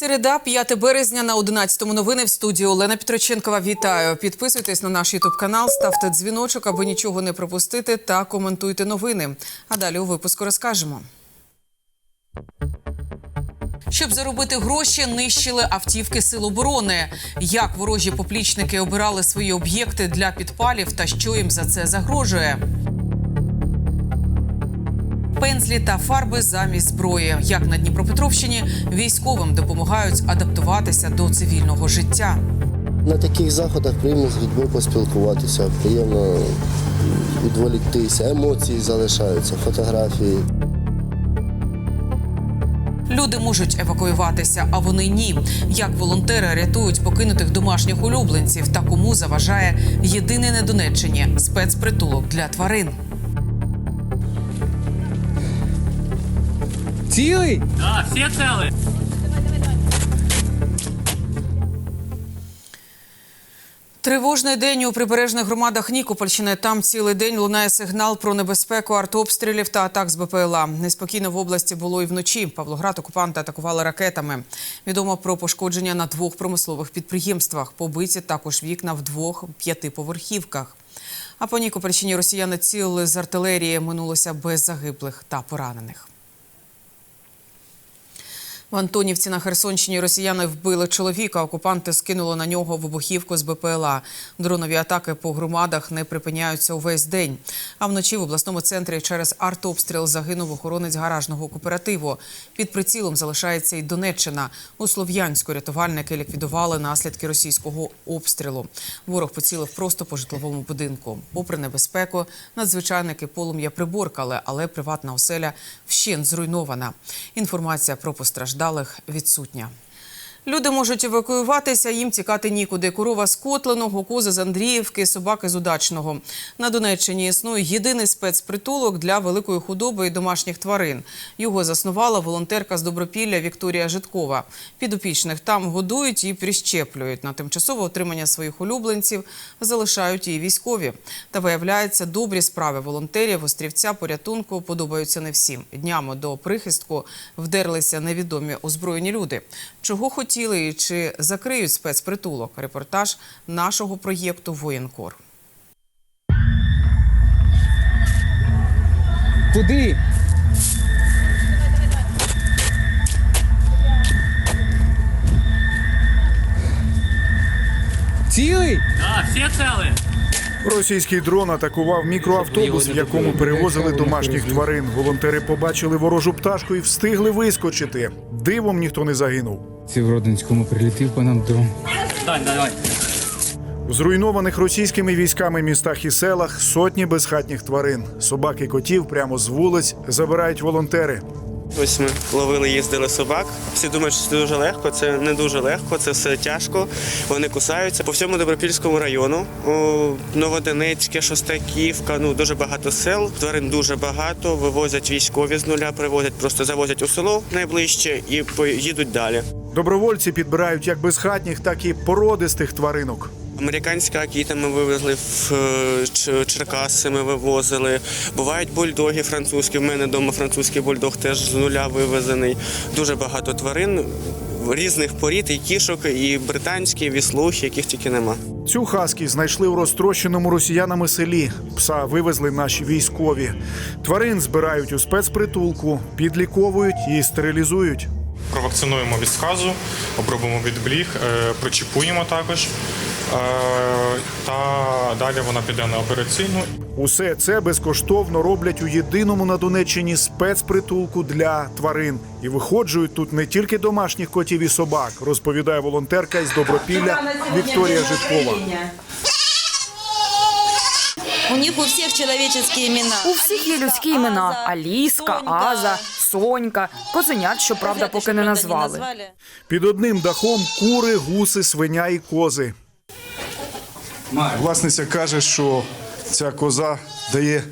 Середа, 5 березня на 11-му новини в студії Олена Петроченкова. Вітаю. Підписуйтесь на наш Ютуб канал, ставте дзвіночок, аби нічого не пропустити, та коментуйте новини. А далі у випуску розкажемо. Щоб заробити гроші, нищили автівки Сил оборони. Як ворожі поплічники обирали свої об'єкти для підпалів та що їм за це загрожує. Пензлі та фарби замість зброї. Як на Дніпропетровщині військовим допомагають адаптуватися до цивільного життя. На таких заходах приємно з людьми поспілкуватися, приємно відволіктися, емоції залишаються, фотографії. Люди можуть евакуюватися, а вони ні. Як волонтери рятують покинутих домашніх улюбленців та кому заважає єдиний на Донеччині спецпритулок для тварин. Цілий? Да, всі цели. Тривожний день у прибережних громадах Нікопольщини. Там цілий день лунає сигнал про небезпеку артобстрілів та атак з БПЛА. Неспокійно в області було і вночі. Павлоград окупанти атакували ракетами. Відомо про пошкодження на двох промислових підприємствах. Побиті також вікна в двох п'ятиповерхівках. А по Нікопольщині росіяни цілили з артилерії. Минулося без загиблих та поранених. В Антонівці на Херсонщині росіяни вбили чоловіка. Окупанти скинули на нього вибухівку з БПЛА. Дронові атаки по громадах не припиняються увесь день. А вночі в обласному центрі через артобстріл загинув охоронець гаражного кооперативу. Під прицілом залишається і Донеччина. У Слов'янську рятувальники ліквідували наслідки російського обстрілу. Ворог поцілив просто по житловому будинку. Попри небезпеку, надзвичайники полум'я приборкали, але приватна оселя вщент зруйнована. Інформація про постраждалих відсутня. Люди можуть евакуюватися, їм тікати нікуди. Корова з Котленого, кози з Андріївки, собаки з Удачного. На Донеччині існує єдиний спецпритулок для великої худоби і домашніх тварин. Його заснувала волонтерка з Добропілля Вікторія Житкова. Підопічних там годують і прищеплюють. На тимчасове отримання своїх улюбленців залишають і військові. Та виявляється, добрі справи волонтерів острівця порятунку подобаються не всім. Днями до прихистку вдерлися невідомі озброєні люди. Чого хотіли і чи закриють спецпритулок? Репортаж нашого проєкту Воєнкор. Куди? Цілий? Да, всі цели. Російський дрон атакував мікроавтобус, в якому перевозили домашніх тварин. Волонтери побачили ворожу пташку і встигли вискочити. Дивом ніхто не загинув. Ці в Родинському прилетів по нам дрон. Дань, давай. У зруйнованих російськими військами містах і селах сотні безхатніх тварин. Собак і котів прямо з вулиць забирають волонтери. Ось ми ловили, їздили собак. Всі думають, що це дуже легко. Це не дуже легко, це все тяжко. Вони кусаються по всьому Добропільському району. Новодонецьке, Шостаківка, ну дуже багато сел. Тварин дуже багато. Вивозять військові з нуля, привозять, просто завозять у село найближче і поїдуть далі. Добровольці підбирають як безхатніх, так і породистих тваринок. Американські акіти ми вивезли в е, Черкаси. Ми вивозили. Бувають бульдоги французькі. В мене вдома французький бульдог теж з нуля вивезений. Дуже багато тварин різних порід, і кішок, і британські, і віслухи, яких тільки нема. Цю хаскі знайшли у розтрощеному росіянами селі. Пса вивезли наші військові. Тварин збирають у спецпритулку, підліковують і стерилізують. Провакцинуємо від сказу, обробимо від бліг, е, прочіпуємо також. Е, Та далі вона піде на операційну. Усе це безкоштовно роблять у єдиному на Донеччині спецпритулку для тварин. І виходжують тут не тільки домашніх котів і собак, розповідає волонтерка із Добропілля Вікторія Житкова. У них у всех человеческие имена. У всіх є людські імена: Аліска, Аза, Сонька, козенят, щоправда, поки не назвали. Під одним дахом кури, гуси, свиня і кози. Власниця каже, що ця коза дає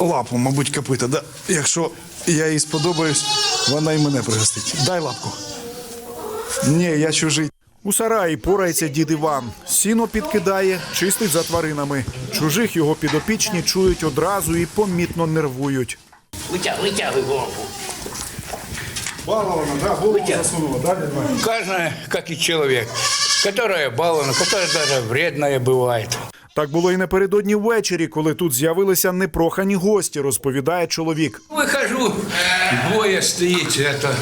лапу, мабуть, копита. Да? Якщо я їй сподобаюсь, вона і мене пригостить. Дай лапку. Ні, я чужий. У сараї порається дід Іван. Сіно підкидає, чистить за тваринами. Чужих його підопічні чують одразу і помітно нервують. Витягуй, витягуй голову. Балована, да, голову засунула, да, дядь Ваня? Каждая, как и человек, которая балована, которая даже вредная бывает. Так було і напередодні ввечері, коли тут з'явилися непрохані гості, розповідає чоловік. Выхожу, двое стоит, это...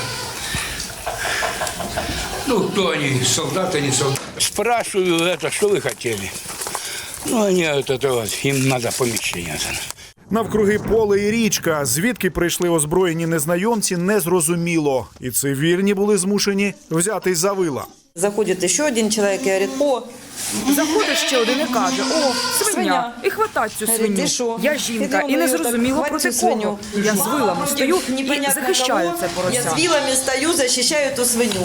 Ну, кто они, солдаты, не солдаты. Спрашиваю, это, что вы хотели? Ну, они, вот это вот, им надо помещение. Навкруги поле і річка. Звідки прийшли озброєні незнайомці, не зрозуміло. І цивільні були змушені взятись за вила. Заходит еще один человек и говорит, о, Заходить ще один і каже: О, свиня, Свиня. і хватать цю свиню. Що? Я жінка, і не зрозуміло проти кого. свиню». Я з вилами стою і захищаю кого. це Я порося. с вилами стою, защищаю эту свинью.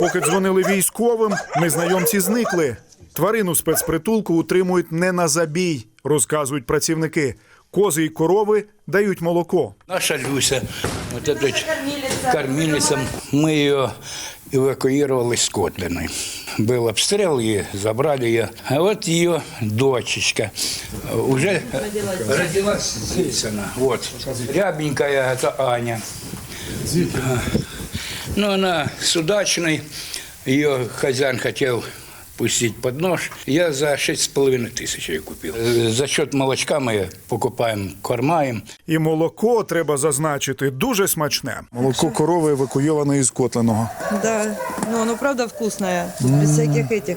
Поки дзвонили військовим, незнайомці зникли. Тварину спецпритулку утримують не на забій, розказують працівники. Кози й корови дають молоко. Наша Люся, вот эта кормилица, мы ее эвакуировали с Котлиной. Был обстрел, и забрали ее. А вот ее дочечка э, уже родилась здесь она. Вот. Рябенькая, это Аня. А, Ну, она с удачной. Ее хозяин хотел пустить под нож. Я за шесть с половиной тысяч ее купил. Э, За счет молочка мы покупаем корма им. І молоко, треба зазначити, дуже смачне. Молоко корови евакуйоване із Котленого. Да, ну оно правда вкусное, без всяких этих.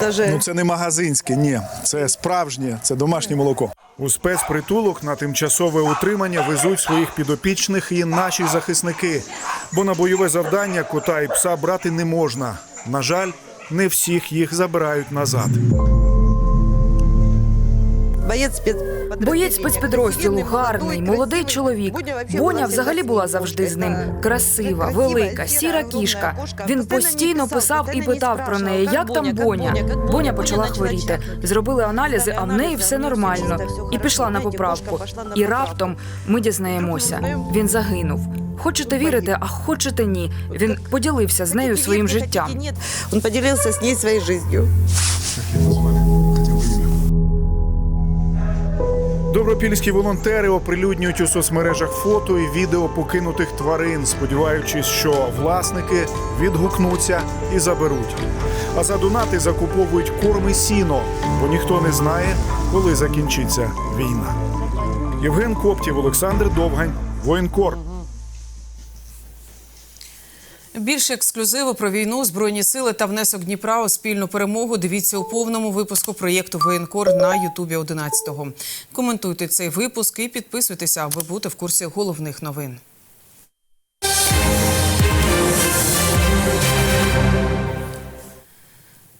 Даже Ну це не магазинське, ні. Це справжнє, це домашнє молоко. У спецпритулок на тимчасове утримання везуть своїх підопічних і наші захисники. Бо на бойове завдання кота і пса брати не можна. На жаль, не всіх їх забирають назад. боец спец... Боєць спецпідрозділу гарний, молодий чоловік. Боня взагалі була завжди з ним. Красива, велика, сіра кішка. Він постійно писав і питав про неї, як там Боня. Боня почала хворіти. Зробили аналізи, а в неї все нормально. І пішла на поправку. І раптом ми дізнаємося. Він загинув. Хочете вірити, а хочете ні. Він поділився з нею своїм життям. Нет, он поделился с ней своей жизнью. Добропільські волонтери оприлюднюють у соцмережах фото і відео покинутих тварин, сподіваючись, що власники відгукнуться і заберуть. А за донати закуповують корм і сіно, бо ніхто не знає, коли закінчиться війна. Євген Коптів, Олександр Довгань, воєнкор. Більше ексклюзиву про війну, збройні сили та внесок Дніпра у спільну перемогу. Дивіться у повному випуску проєкту Воєнкор на Ютубі 11-го. Коментуйте цей випуск і підписуйтеся, аби бути в курсі головних новин.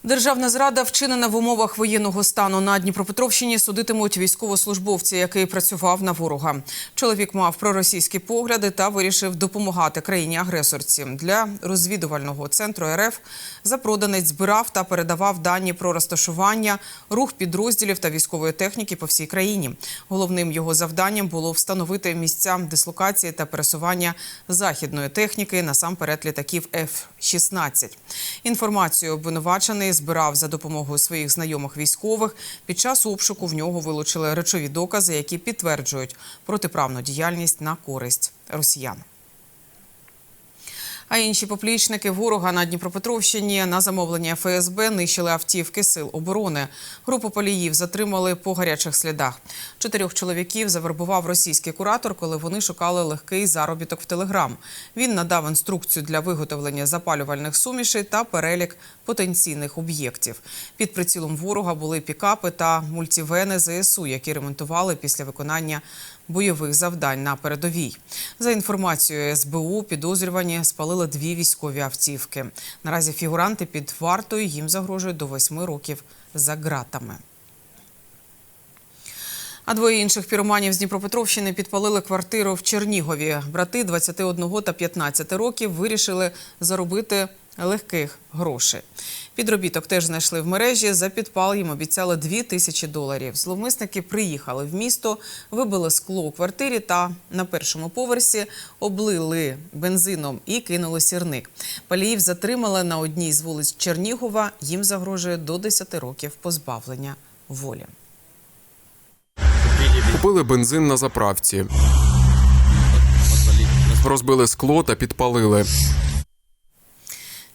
Державна зрада вчинена в умовах воєнного стану на Дніпропетровщині. Судитимуть військовослужбовця, який працював на ворога. Чоловік мав проросійські погляди та вирішив допомагати країні-агресорці. Для розвідувального центру РФ запроданець збирав та передавав дані про розташування, рух підрозділів та військової техніки по всій країні. Головним його завданням було встановити місця дислокації та пересування західної техніки, насамперед літаків F-16. Інформацію обвинувачений збирав за допомогою своїх знайомих військових. Під час обшуку в нього вилучили речові докази, які підтверджують протиправну діяльність на користь росіян. А інші поплічники ворога на Дніпропетровщині на замовлення ФСБ нищили автівки сил оборони. Групу поліїв затримали по гарячих слідах. Чотирьох чоловіків завербував російський куратор, коли вони шукали легкий заробіток в Телеграм. Він надав інструкцію для виготовлення запалювальних сумішей та перелік потенційних об'єктів. Під прицілом ворога були пікапи та мультівени ЗСУ, які ремонтували після виконання бойових завдань на передовій. За інформацією СБУ, підозрювані спалили дві військові автівки. Наразі фігуранти під вартою їм загрожують до восьми років за ґратами. А двоє інших піроманів з Дніпропетровщини підпалили квартиру в Чернігові. Брати 21 та 15 років вирішили заробити легких грошей. Підробіток теж знайшли в мережі. За підпал їм обіцяли 2 тисячі доларів. Зловмисники приїхали в місто, вибили скло у квартирі та на першому поверсі облили бензином і кинули сірник. Паліїв затримали на одній з вулиць Чернігова. Їм загрожує до 10 років позбавлення волі. Купили бензин на заправці. розбили скло та підпалили.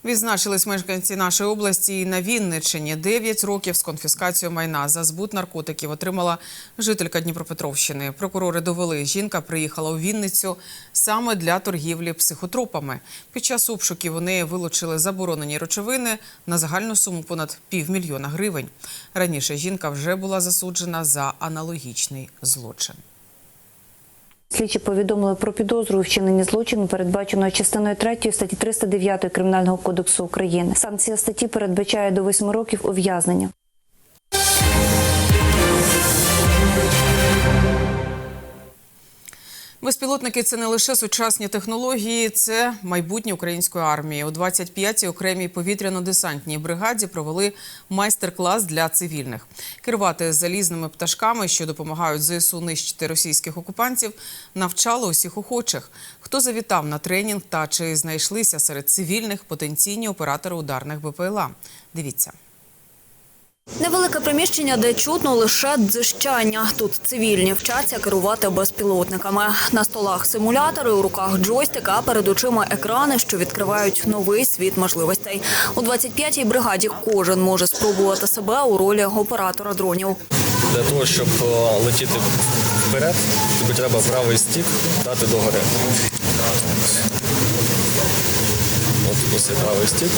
Відзначились мешканці нашої області і на Вінниччині. 9 років з конфіскацією майна за збут наркотиків отримала жителька Дніпропетровщини. Прокурори довели, жінка приїхала у Вінницю саме для торгівлі психотропами. Під час обшуків у неї вилучили заборонені речовини на загальну суму понад півмільйона гривень. Раніше жінка вже була засуджена за аналогічний злочин. Слідчі повідомили про підозру у злочину, передбаченого частиною 3 статті 309 Кримінального кодексу України. Санкція статті передбачає до 8 років ув'язнення. Безпілотники це не лише сучасні технології, це майбутнє української армії. У 25-й окремій повітряно-десантній бригаді провели майстер-клас для цивільних. Керувати залізними пташками, що допомагають ЗСУ нищити російських окупантів, навчали усіх охочих. Хто завітав на тренінг та чи знайшлися серед цивільних потенційні оператори ударних БПЛА? Дивіться. Невелике приміщення, де чутно лише дзищання. Тут цивільні вчаться керувати безпілотниками. На столах симулятори, у руках джойстик, а перед очима екрани, що відкривають новий світ можливостей. У 25-й бригаді кожен може спробувати себе у ролі оператора дронів. Для того, щоб е, летіти вперед, тобі треба правий стік дати догори. Ось правий стік,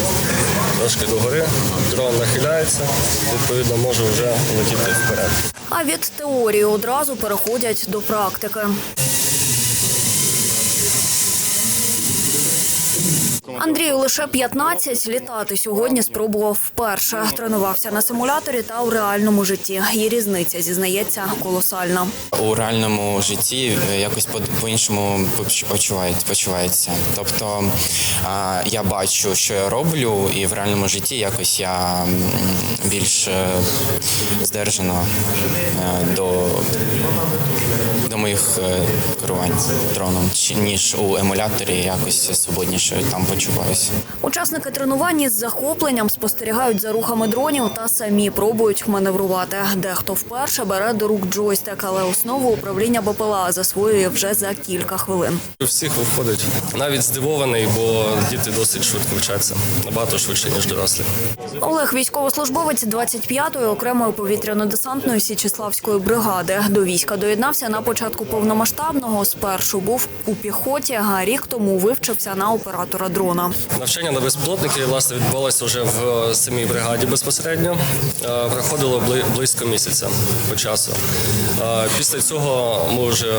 трошки догори, дрон нахиляється, відповідно може вже летіти вперед. А від теорії одразу переходять до практики. Андрію лише 15, літати сьогодні спробував вперше. Тренувався на симуляторі та у реальному житті. Є різниця, зізнається, колосальна. у реальному житті якось по- по-іншому поч- почувається. Тобто я бачу, що я роблю, і в реальному житті якось я більш е, здержано е, до, до моїх е, керувань дроном, чи- ніж у емуляторі якось свободніше там почуваюся. Учасники тренувань із захопленням спостерігають за рухами дронів та самі пробують маневрувати. Дехто вперше бере до рук джойстик, але основу управління БПЛА засвоює вже за кілька хвилин. У всіх виходить. Навіть здивований, бо діти досить швидко вчаться, набагато швидше, ніж дорослі. Олег військовослужбовець 25-ї окремої повітряно-десантної Січеславської бригади. До війська доєднався на початку повномасштабного. Спершу був у піхоті, а рік тому вивчився на оператора дрона. Навчання на безпілотники власне відбувалося вже в е, самій бригаді безпосередньо. Е, Проходило близько місяця по часу. Е, Після цього ми вже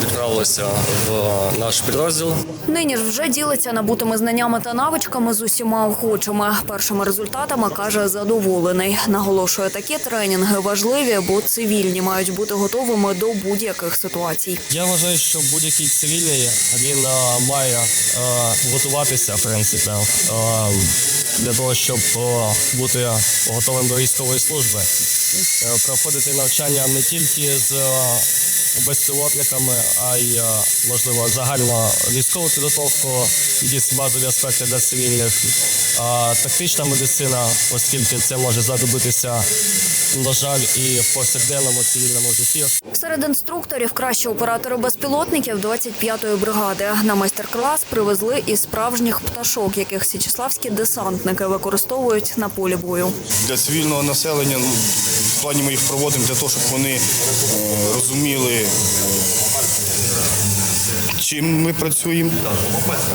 відправилися в наш підрозділ. Нині ж вже ділиться набутими знаннями та навичками з усіма охочими. Першими результатами каже задоволений. Наголошує, такі тренінги важливі, бо цивільні мають бути готовими до будь-яких ситуацій. Я вважаю, що будь-який цивільний він а, має а, готуватися, в принципі, а, для того, щоб а, бути готовим до військової служби. Е, Проходити навчання не тільки з е, безпілотниками, а й е, можливо загальну військову підготовку, якісь базові аспекти для цивільних, а тактична медицина, оскільки це може знадобитися, на жаль, і в повсякденному цивільному житті. Серед інструкторів кращі оператори безпілотників 25-ї бригади. На майстер-клас привезли і справжніх пташок, яких січеславські десантники використовують на полі бою. для цивільного населення. Ну, в плані ми їх проводимо для того, щоб вони е, розуміли, чим ми працюємо,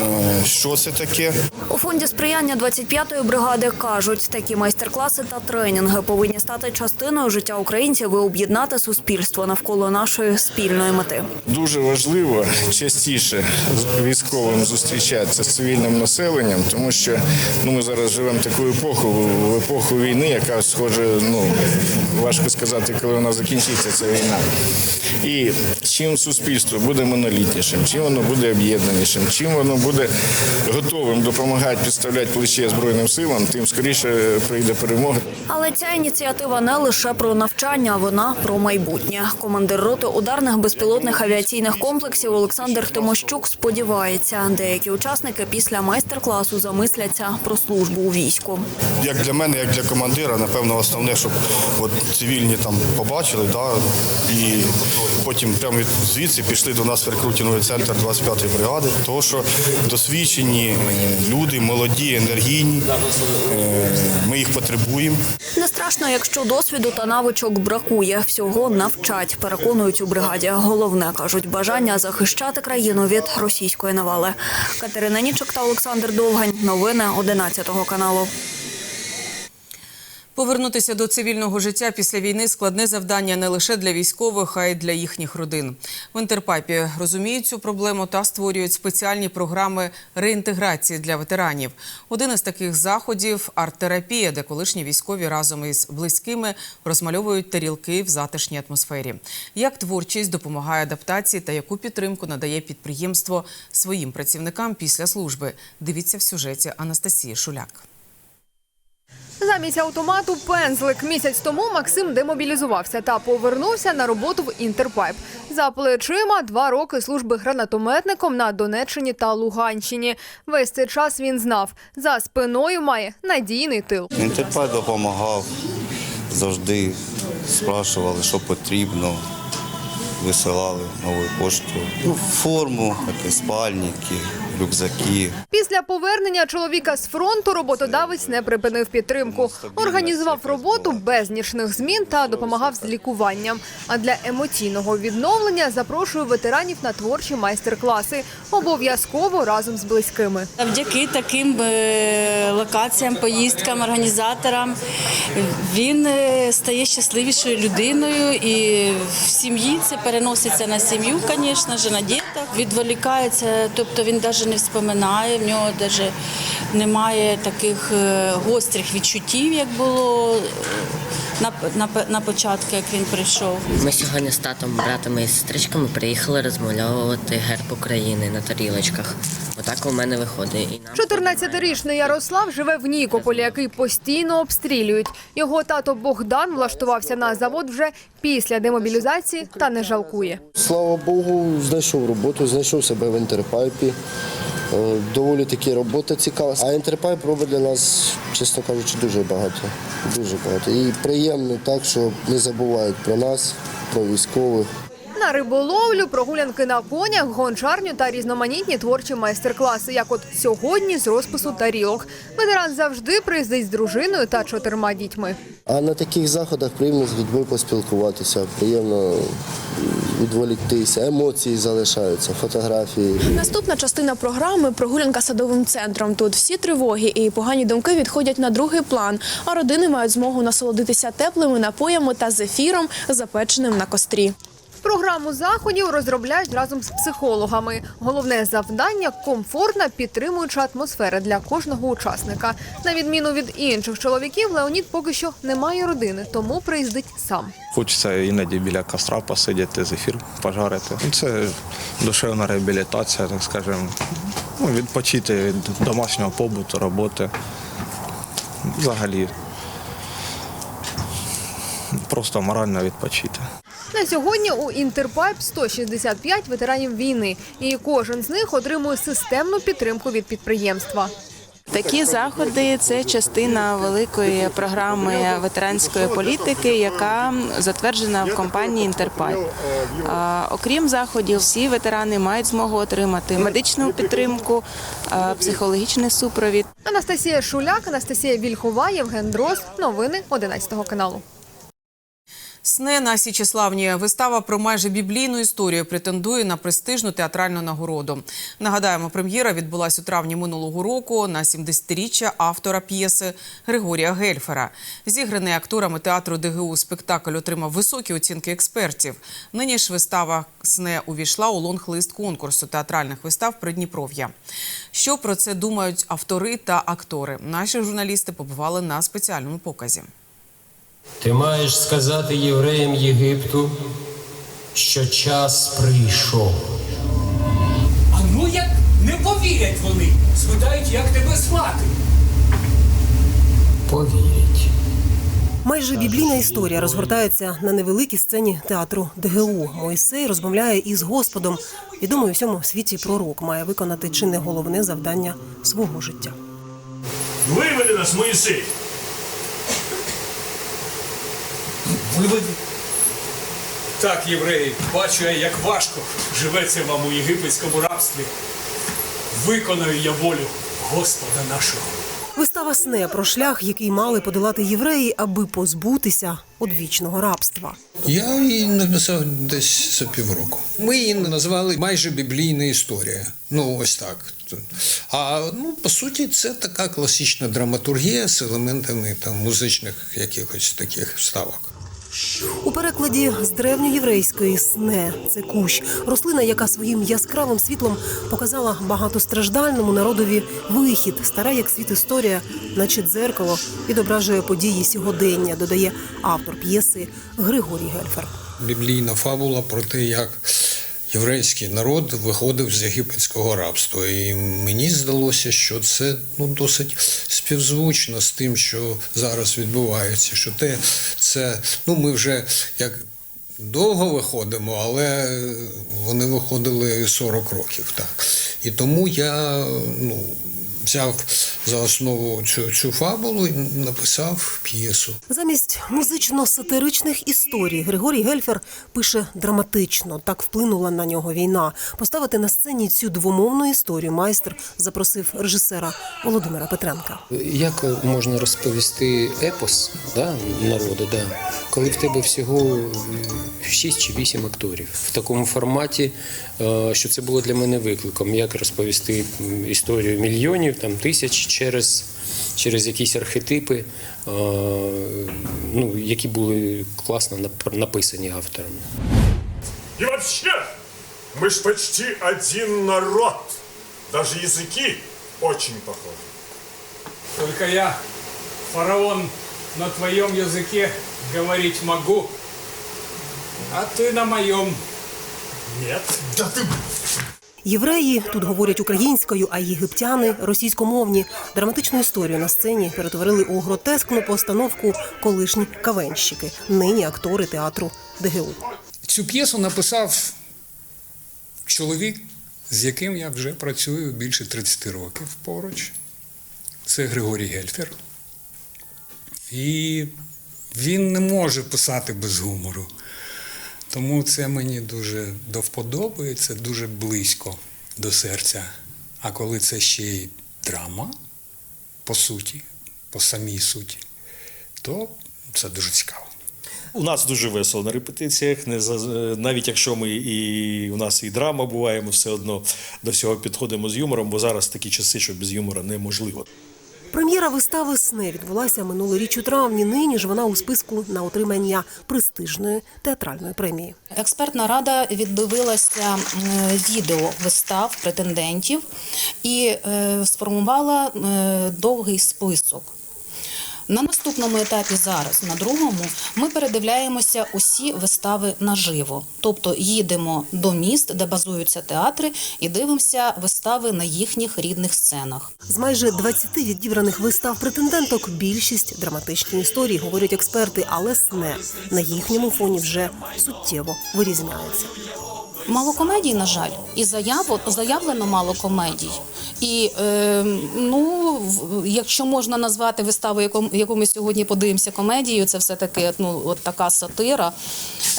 е, що це таке. У фонді сприяння 25-ї бригади кажуть, такі майстер-класи та тренінги повинні стати частиною життя українців і об'єднати суспільство навколо нашої спільної мети. Дуже важливо частіше з військовим зустрічатися з цивільним населенням, тому що ну, ми зараз живемо таку епоху, в епоху війни, яка схоже, ну важко сказати, коли вона закінчиться, ця війна. І чим суспільство буде монолітнішим, чим воно буде об'єднанішим, чим воно буде готовим допомагати підставляти плече Збройним силам, тим скоріше прийде перемога. Але ця ініціатива не лише про навчання, вона про майбутнє. Командир роти ударних безпілотних авіаційних комплексів Олександр Тимощук сподівається, деякі учасники після майстер-класу замисляться про службу у війську. як для мене, як для командира, напевно, основне, щоб от цивільні там побачили, да, і потім прямо від звідси пішли до нас в рекрутинговий центр 25-ї бригади, тому що досвідчені е, люди, молоді, енергійні. е, Ми їх потребуємо. Не страшно, якщо досвіду та навичок бракує. Всього навчать, переконують у бригаді. Головне кажуть, бажання захищати країну від російської навали. Катерина Нічок та Олександр Довгань. Новини 11 каналу. Повернутися до цивільного життя після війни складне завдання не лише для військових, а й для їхніх родин. В Інтерпайпі розуміють цю проблему та створюють спеціальні програми реінтеграції для ветеранів. Один із таких заходів арт-терапія, де колишні військові разом із близькими розмальовують тарілки в затишній атмосфері. Як творчість допомагає адаптації та яку підтримку надає підприємство своїм працівникам після служби? Дивіться в сюжеті Анастасії Шуляк. Замість автомату пензлик. Місяць тому Максим демобілізувався та повернувся на роботу в Інтерпайп. За плечима два роки служби гранатометником на Донеччині та Луганщині. Весь цей час він знав, за спиною має надійний тил. Інтерпай допомагав, завжди спрашували, що потрібно, висилали новою поштою. Ну, форму, такі спальники, рюкзаки. Після повернення чоловіка з фронту роботодавець не припинив підтримку. Організував роботу без нічних змін та допомагав з лікуванням. А для емоційного відновлення запрошує ветеранів на творчі майстер-класи. Обов'язково разом з близькими. Завдяки таким е, локаціям, поїздкам, організаторам він е, стає щасливішою людиною і в сім'ї це переноситься на сім'ю, звісно ж, на діток. Відволікається, тобто він навіть не вспоминає, в нього навіть немає таких е, гострих відчуттів, як було на, на, на початку, як він прийшов. Ми сьогодні з татом, братами і сестричками приїхали розмальовувати герб України на тарілочках. Отак у мене виходить. І 14-річний Ярослав живе в Нікополі, який постійно обстрілюють. Його тато Богдан влаштувався на завод вже після демобілізації та не жалкує. Слава Богу, знайшов роботу, знайшов себе в інтерпайпі. Е, Доволі таки робота цікава. А інтерпайп робить для нас, чесно кажучи, дуже багато. Дуже багато. І приємно так, що не забувають про нас, про військових. На риболовлю, прогулянки на конях, гончарню та різноманітні творчі майстер-класи, як от сьогодні з розпису тарілок. Ветеран завжди приїздить з дружиною та чотирма дітьми. А на таких заходах приємно з людьми поспілкуватися, приємно відволіктися, емоції залишаються, фотографії. Наступна частина програми прогулянка садовим центром. Тут всі тривоги і погані думки відходять на другий план, а родини мають змогу насолодитися теплими напоями та зефіром, запеченим на кострі. Програму заходів розробляють разом з психологами. Головне завдання комфортна підтримуюча атмосфера для кожного учасника. На відміну від інших чоловіків, Леонід поки що не має родини, тому приїздить сам. Хочеться іноді біля костра посидіти, зефір пожарити. Ну, Це душевна реабілітація, так скажемо. Ну, відпочити від домашнього побуту, роботи. Взагалі. Просто морально відпочити. На сьогодні у Інтерпайп 165 ветеранів війни, і кожен з них отримує системну підтримку від підприємства. Такі заходи це частина великої програми ветеранської політики, яка затверджена в компанії Інтерпайп. Окрім заходів, всі ветерани мають змогу отримати медичну підтримку, психологічний супровід. Анастасія Шуляк, Анастасія Вільхова, Євген Дрозд. Новини 11 каналу. Сне на Січеславні вистава про майже біблійну історію претендує на престижну театральну нагороду. Нагадаємо, прем'єра відбулась у травні минулого року на 70-річчя автора п'єси Григорія Гельфера. Зіграний акторами театру ДГУ спектакль отримав високі оцінки експертів. Нині ж вистава Сне увійшла у лонг-лист конкурсу театральних вистав Придніпров'я. Що про це думають автори та актори? Наші журналісти побували на спеціальному показі. Ти маєш сказати євреям Єгипту, що час прийшов. А ну як не повірять вони, спитають, як тебе звати. Повірять. Майже біблійна історія розгортається на невеликій сцені театру ДГУ. Мойсей розмовляє із Господом. Відомий у всьому світі пророк має виконати чи не головне завдання свого життя. Виведи нас, Моїсей. Виведи. Так, євреї, бачу я, як важко живеться вам у єгипетському рабстві. Виконаю я волю Господа нашого. Вистава сне про шлях, який мали подолати євреї, аби позбутися одвічного рабства. Я її написав десь за півроку. Ми її назвали майже біблійна історія. Ну, ось так. А ну, по суті, це така класична драматургія з елементами там музичних якихось таких вставок. У перекладі з древньоєврейської сне це кущ, рослина, яка своїм яскравим світлом показала багатостраждальному народові вихід, стара як світ історія, наче дзеркало, відображує події сьогодення, додає автор п'єси Григорій Гельфер. Біблійна фабула про те, як єврейський народ виходив з єгипетського рабства. І мені здалося, що це ну, досить співзвучно з тим, що зараз відбувається. Що те, це, ну, ми вже як. Довго виходимо, але вони виходили 40 років. Так. І тому я ну, взяв за основу цю, цю фабулу і написав п'єсу. Замість музично-сатиричних історій Григорій Гельфер пише драматично. Так вплинула на нього війна. Поставити на сцені цю двомовну історію майстер запросив режисера Володимира Петренка. Як можна розповісти епос да, народу, да, коли в тебе всього 6 чи 8 акторів в такому форматі, е, що це було для мене викликом, як розповісти історію мільйонів, там тисяч через, через якісь архетипи, е, ну, які були класно нап- написані автором. И вообще, мы ж почти один народ. Даже языки очень похожи. Только я, фараон, на твоем языке говорить могу, а ты на моем нет. Да ты... Євреї тут говорять українською, а єгиптяни російськомовні. Драматичну історію на сцені перетворили у гротескну постановку колишні кавенщики, нині актори театру ДГУ. Цю п'єсу написав чоловік, з яким я вже працюю більше 30 років поруч. Це Григорій Гельфер. І він не може писати без гумору. Тому це мені дуже до вподоби, це дуже близько до серця. А коли це ще й драма, по суті, по самій суті, то це дуже цікаво. У нас дуже весело на репетиціях, не навіть якщо ми і у нас і драма буває, ми все одно до всього підходимо з юмором, бо зараз такі часи, що без юмора неможливо. Прем'єра вистави «Сне» відбулася минулоріч у травні. Нині ж вона у списку на отримання престижної театральної премії. Експертна рада віддивилася м, відео вистав претендентів і е, сформувала е, довгий список. На наступному етапі зараз, на другому, ми передивляємося усі вистави наживо. Тобто їдемо до міст, де базуються театри, і дивимося вистави на їхніх рідних сценах. З майже 20 відібраних вистав претенденток більшість драматичні історії, говорять експерти, але «Сне» на їхньому фоні вже суттєво вирізняється. Мало комедій, на жаль, і заяву заявлено мало комедій. І е, ну, якщо можна назвати виставу, яку, ми сьогодні подивимося комедією, це все таки ну, от така сатира.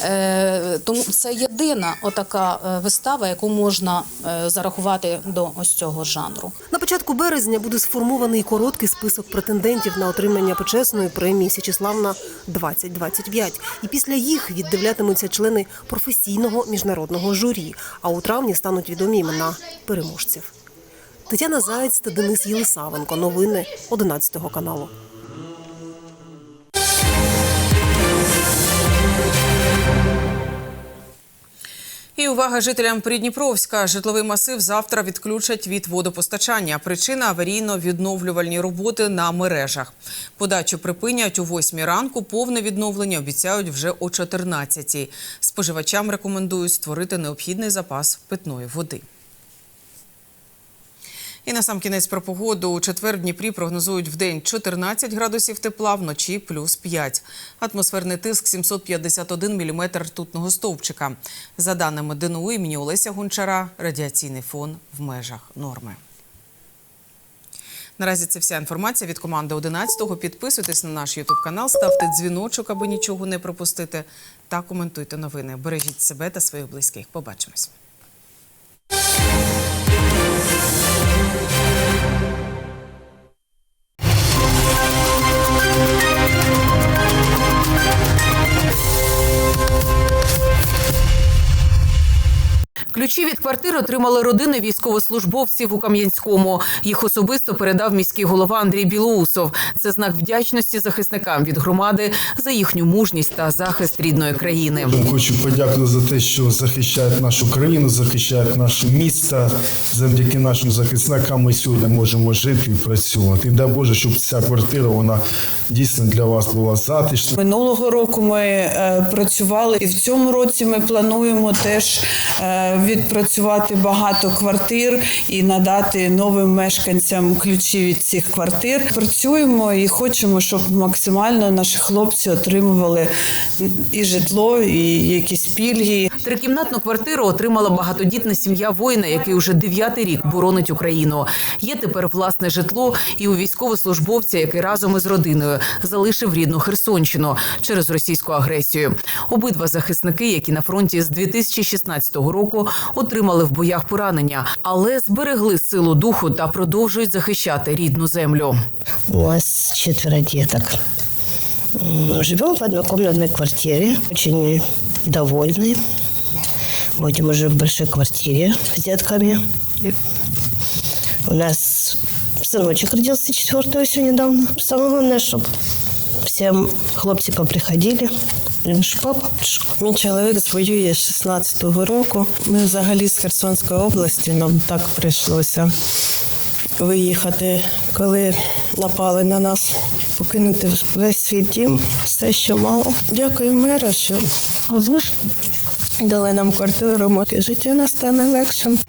Е, тому це єдина отака е, вистава, яку можна е, зарахувати до ось цього жанру. Початку березня буде сформований короткий список претендентів на отримання почесної премії Січеславна 2025 І після їх віддивлятимуться члени професійного міжнародного журі. А у травні стануть відомі імена переможців. Тетяна Заєць та Денис Єлисавенко. Новини 11 каналу. І увага жителям Придніпровська. Житловий масив завтра відключать від водопостачання. Причина аварійно-відновлювальні роботи на мережах. Подачу припинять о 8 ранку. Повне відновлення обіцяють вже о 14. Споживачам рекомендують створити необхідний запас питної води. І на сам кінець про погоду. У четвер Дніпрі прогнозують в день 14 градусів тепла, вночі плюс 5. Атмосферний тиск 751 міліметр ртутного стовпчика. За даними ДНУ імені Олеся Гончара, радіаційний фон в межах норми. Наразі це вся інформація від команди 11-го. Підписуйтесь на наш Ютуб канал, ставте дзвіночок, аби нічого не пропустити. Та коментуйте новини. Бережіть себе та своїх близьких. Побачимось. Ключі від квартир отримали родини військовослужбовців у Кам'янському. Їх особисто передав міський голова Андрій Білоусов. Це знак вдячності захисникам від громади за їхню мужність та захист рідної країни. Хочу подякувати за те, що захищають нашу країну, захищають наше місто. Завдяки нашим захисникам ми сьогодні можемо жити і працювати. І дай Боже, щоб ця квартира вона дійсно для вас була затишна. Минулого року ми е, працювали, і в цьому році ми плануємо теж е, відпрацювати багато квартир і надати новим мешканцям ключі від цих квартир. Працюємо і хочемо, щоб максимально наші хлопці отримували і житло, і якісь пільги. Трикімнатну квартиру отримала багатодітна сім'я воїна, який уже дев'ятий рік боронить Україну. Є тепер власне житло і у військовослужбовця, який разом із родиною залишив рідну Херсонщину через російську агресію. Обидва захисники, які на фронті з 2016 року отримали в боях поранення, але зберегли силу духу та продовжують захищати рідну землю. У нас четверо деток. М, Живем в однокомнатной квартире. Очень довольны. Будем уже в большой квартире с детками. У нас сыночек родился четвертого все недавно. Самое главное, чтобы всем хлопці поприходили. Наш папа. Мій чоловік воює з 16-го року. Ми взагалі з Херсонської області. Нам так прийшлося виїхати, коли напали на нас, покинути весь свій дім, все, що мало. Дякую меру, що дали нам квартиру, життя настане легшим.